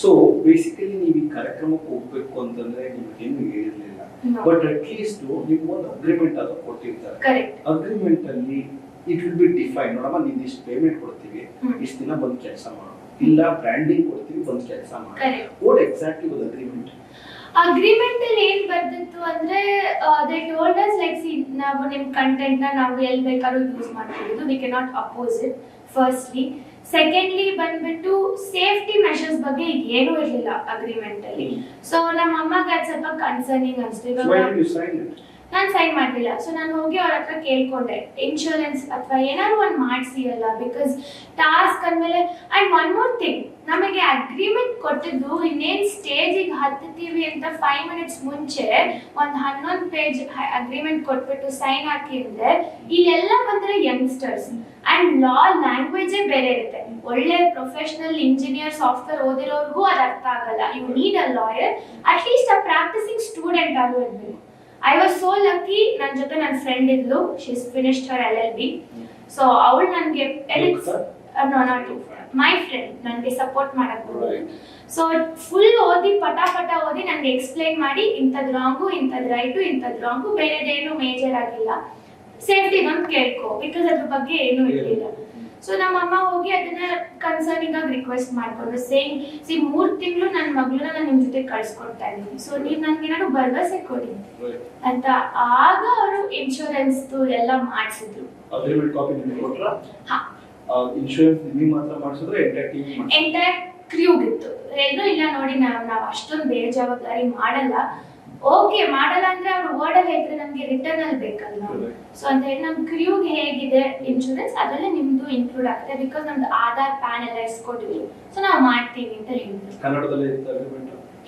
So basically ನೀವು ಈ ಕಾರ್ಯಕ್ರಮಕ್ಕೆ ಹೋಗ್ಬೇಕು ಅಂತಂದ್ರೆ ನಿಮ್ಗೇನು ಹೇಳಿರ್ಲಿಲ್ಲ. ಬಟ್ ಅಟ್ ಲೀಸ್ಟ್ ನಿಮ್ಗೆ ಒಂದು ಅಗ್ರಿಮೆಂಟ್ ಅದು ಕೊಟ್ಟಿರ್ತಾರೆ. ಅಗ್ರಿಮೆಂಟ್ ಅಲ್ಲಿ ಇಟ್ ವಿಲ್ ಬಿ ಡಿಫೈನ್ ನೋಡಮ್ಮ ನೀನ್ ಇಷ್ಟು ಪೇಮೆಂಟ್ ಕೊಡ್ತೀವಿ. ಇಷ್ಟು ದಿನ ಬಂದು ಕೆಲಸ ಮಾಡು. ಇಲ್ಲ ಬ್ರ್ಯಾಂಡಿಂಗ್ ಕೊಡ್ತೀವಿ ಬಂದು ಕೆಲಸ ಮಾಡು. ಓಡ್ ವಾಟ್ ಎಕ್ಸಾಕ್ಟ್ಲಿ ಒಂದು ಅಗ್ರಿಮೆಂಟ್ ಅಗ್ರಿಮೆಂಟ್ ಅಲ್ಲಿ ಏನ್ ಬರ್ದಿತ್ತು ಅಂದ್ರೆ they told us like see ನಾವು ನಿಮ್ ಕಂಟೆಂಟ್ನ ನಾವು ಎಲ್ಲಿ ಬೇಕಾದ್ರೂ ಯೂಸ್ ಮಾಡ್ತಿರೋದು we can not oppose it firstly secondly ಬಂದ್ಬಿಟ್ಟು ಸೇಫ್ಟಿ ಮೆಷರ್ಸ್ ಬಗ್ಗೆ ಈಗ ಏನೂ ಇರಲಿಲ್ಲ ಅಗ್ರಿಮೆಂಟ್ ಅಲ್ಲಿ. ಸೊ ನಮ್ಮ ಅಮ್ಮಗೆ ಸ್ವಲ್ಪ ಕನ್ಸರ್ನಿಂಗ್ ಅನಿಸ್ತು. ನಾನು ಸೈನ್ ಮಾಡಲಿಲ್ಲ. ಸೊ ನಾನು ಹೋಗಿ ಅವ್ರ ಹತ್ರ ಕೇಳ್ಕೊಂಡೆ. ಇನ್ಶೂರೆನ್ಸ್ ಅಥವಾ ಏನಾದ್ರು ಒಂದು ಮಾಡಿಸಿ ಅಲ್ಲ ಬಿಕಾಸ್ ಟಾಸ್ಕ್ ಅಂದಮೇಲೆ ಆ್ಯಂಡ್ ಒನ್ ಮೋರ್ ಥಿಂಗ್ ನಮಗೆ ಅಗ್ರಿಮೆಂಟ್ ಕೊಟ್ಟಿದ್ದು ಇನ್ನೇನು ಸ್ಟೇಜಿಗೆ ಹತ್ತುತ್ತೀವಿ ಅಂತ ಫೈವ್ ಮಿನಿಟ್ಸ್ ಮುಂಚೆ ಒಂದು ಹನ್ನೊಂದು ಪೇಜ್ ಅಗ್ರಿಮೆಂಟ್ ಕೊಟ್ಬಿಟ್ಟು ಸೈನ್ ಹಾಕಿ ಇಲ್ಲೆಲ್ಲ ಬಂದರೆ ಯಂಗ್ಸ್ಟರ್ಸ್ ಆ್ಯಂಡ್ ಲಾ ಲ್ಯಾಂಗ್ವೇಜೇ ಬೇರೆ ಇರುತ್ತೆ. ಒಳ್ಳೆ ಪ್ರೊಫೆಷನಲ್ ಇಂಜಿನಿಯರ್ ಸಾಫ್ಟ್ವೇರ್ ಓದಿರೋರ್ಗೂ ಅದು ಅರ್ಥ ಆಗಲ್ಲ. You need a lawyer at least a practising student ಆಗೂ ಇರಬೇಕು. ವಾಸ್ ನನ್ನ ಜೊತೆ ನನ್ನ ಫ್ರೆಂಡ್ ಇದ್ಲು. She's finished her L L B so ಅವಳು ನನಗೆ ಮೈ ಫ್ರೆಂಡ್ ನನಗೆ ಸಪೋರ್ಟ್ ಮಾಡಕ್ ಸೊ ಫುಲ್ ಓದಿ ಪಟ ಪಟ ಓದಿ ನನಗೆ ಎಕ್ಸ್ಪ್ಲೈನ್ ಮಾಡಿ ಇಂಥದ್ ರಾಂಗು ಇಂಥದ್ ರೈಟು ಇಂಥದ್ದು ರಾಂಗು ಬೇರೆದೇನು ಮೇಜರ್ ಆಗಿಲ್ಲ. ಸೇಫ್ಟಿ ಒಂದು ಕೇಳ್ಕೊ ಬಿಕಾಸ್ ಅದ್ರ ಬಗ್ಗೆ ಏನು ಇರಲಿಲ್ಲ. ಸೊ ನಮ್ಮ ಅಮ್ಮ ಹೋಗಿ ಅದನ್ನ ಕನ್ಸರ್ನಿಂಗ್ ಆಗಿ ರಿಕ್ವೆಸ್ಟ್ ಮಾಡ್ಕೊಂಡು ಸೇಮ್ ಸಿ ಮೂರ್ ತಿಂಗಳು ನನ್ನ ಮಗಳನ್ನ ನಾನು ನಿಮ್ ಜೊತೆ ಕಳ್ಸ್ಕೊಡ್ತಾ ಇದ್ದೀನಿ. ಸೊ ನೀವು ನನ್ಗೆ ಏನಾದ್ರು ಭರವಸೆ ಕೊಡಿ. ಅಂತ ಆಗ ಅವರು ಇನ್ಶೂರೆನ್ಸ್ ಎಲ್ಲ ಮಾಡಿಸಿದ್ರು. ಅಗ್ರಿಮೆಂಟ್ ಕಾಪಿ ನಿಮಗೆ ಕೊಟ್ರ? ಹಾ. ಇನ್ಶೂರೆನ್ಸ್ ನಿಮಗೆ ಮಾತ್ರ ಮಾಡಿಸಿದ್ರೆ ಎಂಟೈರ್ ಟೀಮ್ ಎಂಟೈರ್ ಕ್ರ್ಯೂಗಿತ್ತು ಎಲ್ಲೂ ಇಲ್ಲ ನೋಡಿ ನಾವು ನಾವು ಅಷ್ಟೊಂದು ಬೇಜವಾಬ್ದಾರಿ ಮಾಡಲ್ಲ. ಓಕೆ ಮಾಡಲ್ಲ ಅಂದ್ರೆ ಅವ್ರು ವರ್ಡಲ್ಲಿ ಹೇಳಿದ್ರೆ ನಮ್ಗೆ ರಿಟರ್ನ್ ಅಲ್ಲಿ ಬೇಕಲ್ಲ ಸೊ ಅಂತ ಹೇಳಿ ನಮ್ ಕ್ರ್ಯೂಗೆ ಹೇಗಿದೆ ಇನ್ಶೂರೆನ್ಸ್ ಅದರಲ್ಲೇ ನಿಮ್ದು ಇನ್ಕ್ಲೂಡ್ ಆಗುತ್ತೆ ಬಿಕಾಸ್ ನಮ್ದು ಆಧಾರ್ ಪ್ಯಾನ್ ಎಲ್ಲ ಇಸ್ಕೊಟ್ಟಿವಿ. ಸೊ ನಾವು ಮಾಡ್ತೀವಿ ಅಂತ ಹೇಳಿದ್ರು ಕನ್ನಡದಲ್ಲಿ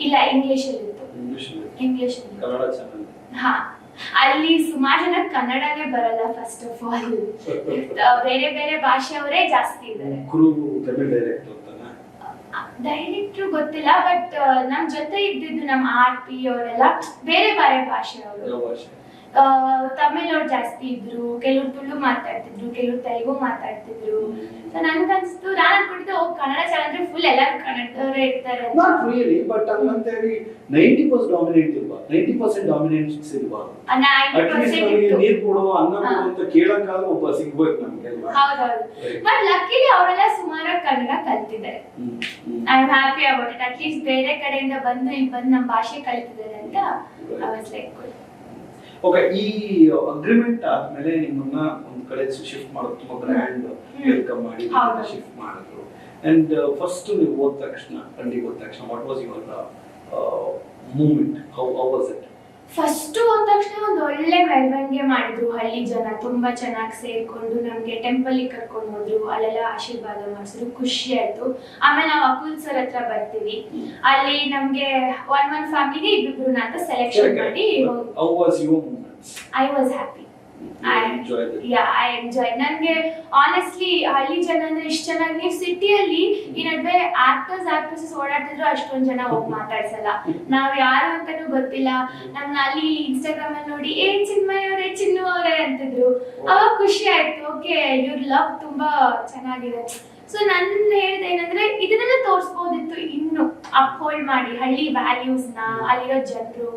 ಇಲ್ಲ ಇಂಗ್ಲಿಷ್ ಅಲ್ಲಿ ಇತ್ತು. ಇಂಗ್ಲಿಷ್ ಕನ್ನಡ ಹಾ ಅಲ್ಲಿ ಸುಮಾರು ಜನ ಕನ್ನಡನೇ ಬರಲ್ಲ ಫಸ್ಟ್ ಆಫ್ ಆಲ್ ಬೇರೆ ಬೇರೆ ಭಾಷೆಯವರೇ ಜಾಸ್ತಿ ಇದ್ದಾರೆ. ಗುರು ತಮಿಳ್ ಡೈರೆಕ್ಟ್ ಡೈರೆಕ್ಟ್ರು ಗೊತ್ತಿಲ್ಲ ಬಟ್ ನಮ್ ಜೊತೆ ಇದ್ದಿದ್ದು ನಮ್ಮ ಆರ್ ಪಿ ಅವರೆಲ್ಲ ಬೇರೆ ಬೇರೆ ಭಾಷೆ. ಅವ್ರು ಜಾಸ್ತಿ ಇದ್ರು ಕೆಲವ್ರು ತುಳು ಮಾತಾಡ್ತಿದ್ರು ಕೆಲವ್ರು ತೆಲುಗು ಮಾತಾಡ್ತಿದ್ರು. ಸೊ ನನ್ಗನ್ಸ್ತು ನಾನು ಅನ್ಕೊಂಡಿದ್ದೆ ಓ ಕನ್ನಡ ಚಾನಲ್ ಅಂದ್ರೆ ಫುಲ್ ಎಲ್ಲರೂ ಕನ್ನಡದವರೇ ಇರ್ತಾರೆ. ನಾಟ್ ರಿಯಲಿ ಬಟ್ ಹಂಗಂತೇಳಿ ನೈಂಟಿ ಪರ್ಸೆಂಟ್ ಡಾಮಿನೇಟ್ ಇಲ್ವಾ? ನೈಂಟಿ ಪರ್ಸೆಂಟ್ ಡಾಮಿನೇಟ್ಸ್ ಇಲ್ವಾ? ಆ 90% ಅಟ್ಲೀಸ್ಟ್ ನಮಗೆ. ನೀರ್ ಕೊಡು ಅನ್ನ. ಕೊಡು ಅಂತ ಕೇಳಕ್ಕಾದ್ರೂ ಒಬ್ಬ ಸಿಗ್ಬೇಕು ನಮ್ಗೆ ಹೌದೌದು. ಬಟ್ ಲಕ್ಕಿಲಿ ಅವರೆಲ್ಲ ಸುಮಾರಾಗಿ Kannada ಕಲ್ತಿದ್ದಾರೆ. I am happy about it at least ಬೇರೆ ಕಡೆಯಿಂದ ಬಂದು ಇಲ್ಲಿ ಬಂದು ನಮ್ಮ ಭಾಷೆ ಕಲಿತಿದ್ದಾರೆ ಅಂತ ಐ ವಾಸ್ ಲೈಕ್ ಓಕೆ ಈ ಅಗ್ರಿಮೆಂಟ್ ಆದ್ಮೇಲೆ ನಿಮ್ಮನ್ನ ಒಂದ್ ಕಡೆ ಶಿಫ್ಟ್ ಮಾಡೋದು ತುಂಬಾ ಗ್ರ್ಯಾಂಡ್. ವೆಲ್ಕಮ್ ಮಾಡಿ. ಶಿಫ್ಟ್ ಮಾಡಿದ್ರು. ಅಂಡ್ ಫಸ್ಟ್ ನೀವು ಹೋದ ತಕ್ಷಣ ಖಂಡಿಗೆ ಹೋದ ತಕ್ಷಣ what was your moment how how was it first ಹೋದ ತಕ್ಷಣ ಒಂದು ಒಳ್ಳೆ ಮೆರವಣಿಗೆ ಮಾಡಿದ್ರು. ಹಳ್ಳಿ ಜನ ತುಂಬಾ ಚೆನ್ನಾಗಿ ಸೇರ್ಕೊಂಡು ನಮ್ಗೆ ಟೆಂಪಲ್ ಕರ್ಕೊಂಡು ಹೋದ್ರು. ಅಲ್ಲೆಲ್ಲ ಆಶೀರ್ವಾದ ಮಾಡಿಸಿದ್ರು. ಖುಷಿ ಆಯ್ತು. ಆಮೇಲೆ ನಾವು ಅಕುಲ್ ಸರ್ ಹತ್ರ ಬರ್ತೀವಿ. ಅಲ್ಲಿ ನಮ್ಗೆ ಒನ್ ಒನ್ ಫ್ಯಾಮಿಲಿ ಇಬ್ಬಿಬ್ರು ಅಂತ ಸೆಲೆಕ್ಷನ್ ಮಾಡಿ I was happy ya I enjoy ನನಗೆ ಆನೆಸ್ಟ್ಲಿ ಹಳ್ಳಿ ಜನ ಅಂದ್ರೆ ಇಷ್ಟು ಚೆನ್ನಾಗಿ ನೀವು ಸಿಟಿಯಲ್ಲಿ ಈ ನಡುವೆ ಆಕ್ಟರ್ಸ್ ಆಕ್ಟ್ರೆಸಸ್ ಓಡಾಡ್ತಿದ್ರು ಅಷ್ಟೊಂದ್ ಜನ ಹೋಗಿ ಮಾತಾಡ್ಸಲ್ಲ. ನಾವ್ ಯಾರು ಅಂತಾನೂ ಗೊತ್ತಿಲ್ಲ. ನಮ್ನ ಅಲ್ಲಿ ಇನ್ಸ್ಟಾಗ್ರಾಮ್ ಅಲ್ಲಿ ನೋಡಿ ಏ ಚಿನ್ಮಯ್ ಅವರೇ ಚಿನ್ನು ಅವರೇ ಅಂತಿದ್ರು. ಅವಾಗ ಖುಷಿ ಆಯ್ತು. ಓಕೆ ಇವ್ರ ಲವ್ ತುಂಬಾ ಚೆನ್ನಾಗಿದೆ. ಸೊ ನನ್ನ ಹೇಳಿದ ಏನಂದ್ರೆ ಇದನ್ನೆಲ್ಲ ತೋರಿಸ್ಬೋದಿತ್ತು ಇನ್ನು ಅಪ್ಹೋಲ್ಡ್ ಮಾಡಿ ಹಳ್ಳಿ ವ್ಯಾಲ್ಯೂಸ್ನ ಅಲ್ಲಿರೋ ಜನರು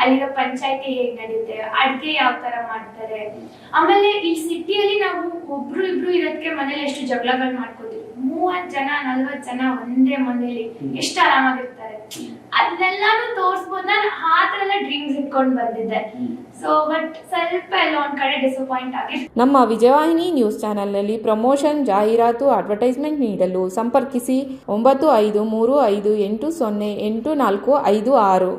ಅಲ್ಲಿರೋ ಪಂಚಾಯತಿ ಹೇಗ್ ನಡೆಯುತ್ತೆ ಅಡ್ಗೆ ಯಾವ ತರ ಮಾಡ್ತಾರೆ. ಆಮೇಲೆ ಈ ಸಿಟಿಯಲ್ಲಿ ನಾವು ಒಬ್ರು ಇಬ್ರು ಇರೋದಕ್ಕೆ ಮನೇಲಿ ಎಷ್ಟು ಜಗಳಗಳು ಮಾಡ್ಕೋತೀವಿ. ಮೂವತ್ ಜನ ನಲ್ವತ್ ಜನ ಒಂದೇ ಮನೇಲಿ ಎಷ್ಟು ಆರಾಮಾಗಿರ್ತಾರೆ. ಅದನ್ನೆಲ್ಲಾನು ತೋರಿಸ್ಬೋದು. ನಾನು ಆ ಥರ ಎಲ್ಲ ಡ್ರೀಮ್ಸ್ ಇಟ್ಕೊಂಡು ಬಂದಿದ್ದೆ. ಸೊ ಬಟ್ ಸ್ವಲ್ಪ ಎಲ್ಲ ಒಂದ್ ಕಡೆ ಡಿಸಪಾಯಿಂಟ್ ಆಗಿದೆ ನಮ್ಮ ವಿಜಯವಾಹಿನಿ ನ್ಯೂಸ್ ಚಾನೆಲ್ನಲ್ಲಿ ಪ್ರಮೋಷನ್, ಜಾಹೀರಾತು, ಅಡ್ವರ್ಟೈಸ್ಮೆಂಟ್ ನೀಡಲು ಸಂಪರ್ಕಿಸಿ ಒಂಬತ್ತು ಐದು ಮೂರು ಐದು ಎಂಟು ಸೊನ್ನೆ ಎಂಟು ನಾಲ್ಕು ಐದು ಆರು.